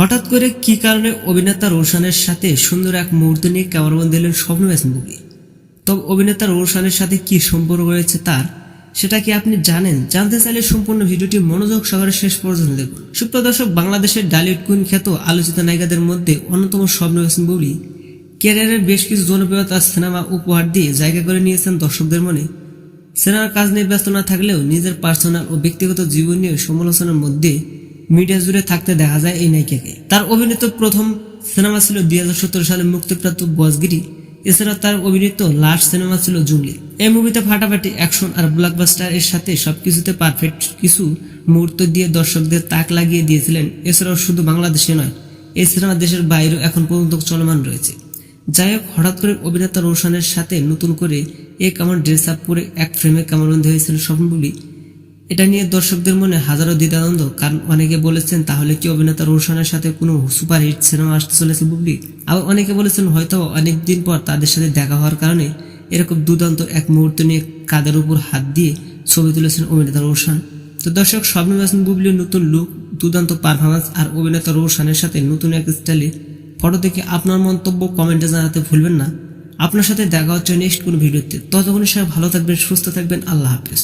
হঠাৎ করে কি কারণে অভিনেতা রোশানের সাথে সুন্দর এক মুহূর্ত নিয়ে ক্যামেরাবন্দি এলেন স্বপ্ন মুভি? তবে অভিনেতা রোশানের সাথে কি সম্পর্ক রয়েছে তার, সেটা কি আপনি জানেন? জানতে চাইলে সম্পূর্ণ ভিডিওটি মনোযোগ সহকারে শেষ পর্যন্ত দেখুন। সুপ্রদর্শক বাংলাদেশের ডালিউড কুইন খ্যাত আলোচিত নায়িকাদের মধ্যে অন্যতম স্বপ্ন হাসান বুবলি ক্যারিয়ারের বেশ কিছু জনপ্রিয়তা সিনেমা উপহার দিয়ে জায়গা করে নিয়েছেন দর্শকদের মনে। সিনেমার কাজ নিয়ে ব্যস্ত না থাকলেও নিজের পার্সোনাল ও ব্যক্তিগত জীবন নিয়ে সমালোচনার মধ্যে মিডিয়া জুড়ে থাকতে দেখা যায় এই নায়িকাকে। তার অভিনীত প্রথম সিনেমা ছিল দুই হাজার সতেরো সালে মুক্তিপ্রাপ্ত বসগিরি এছাড়া তার অভিনীত লাস্ট সিনেমা ছিল জুমলি এই মুভিতে ফাটাফাটি অ্যাকশন আর ব্লকবাস্টার এর সাথে সবকিছুতে পারফেক্ট কিছু মুহূর্ত দিয়ে দর্শকদের তাক লাগিয়ে দিয়েছিলেন। এছাড়াও শুধু বাংলাদেশে নয়, এই সিনেমা দেশের বাইরেও এখন পর্যন্ত চলমান রয়েছে। যাই হোক, হঠাৎ করে অভিনেতা রোশানের সাথে নতুন করে এ কেমন ড্রেস আপ করে এক ফ্রেমে কামড়বন্দি হয়েছিল স্বপ্নগুলি এটা নিয়ে দর্শকদের মনে হাজারো দ্বিধাদ্বন্দ্ব, কারণ অনেকে বলেছেন, তাহলে কি অভিনেতা রোশনের সাথে কোনো সুপারহিট সিনেমা আসতে চলেছে বুবলি? আবার অনেকে বলেছেন, হয়তো অনেকদিন পর তাদের সাথে দেখা হওয়ার কারণে এরকম দুর্দান্ত এক মুহূর্ত নিয়ে কাদের উপর হাত দিয়ে ছবি তুলেছেন অভিনেতা রোশান। তো দর্শক, স্বপ্ন হাসান বুবলির নতুন লুক দুর্দান্ত পারফরমেন্স আর অভিনেতা রোশানের সাথে নতুন এক স্টাইলে ফটো দেখে আপনার মন্তব্য কমেন্টে জানাতে ভুলবেন না। আপনার সাথে দেখা হচ্ছে নেক্সট কোনো ভিডিওতে। ততক্ষণ সবাই ভালো থাকবেন, সুস্থ থাকবেন। আল্লাহ হাফেজ।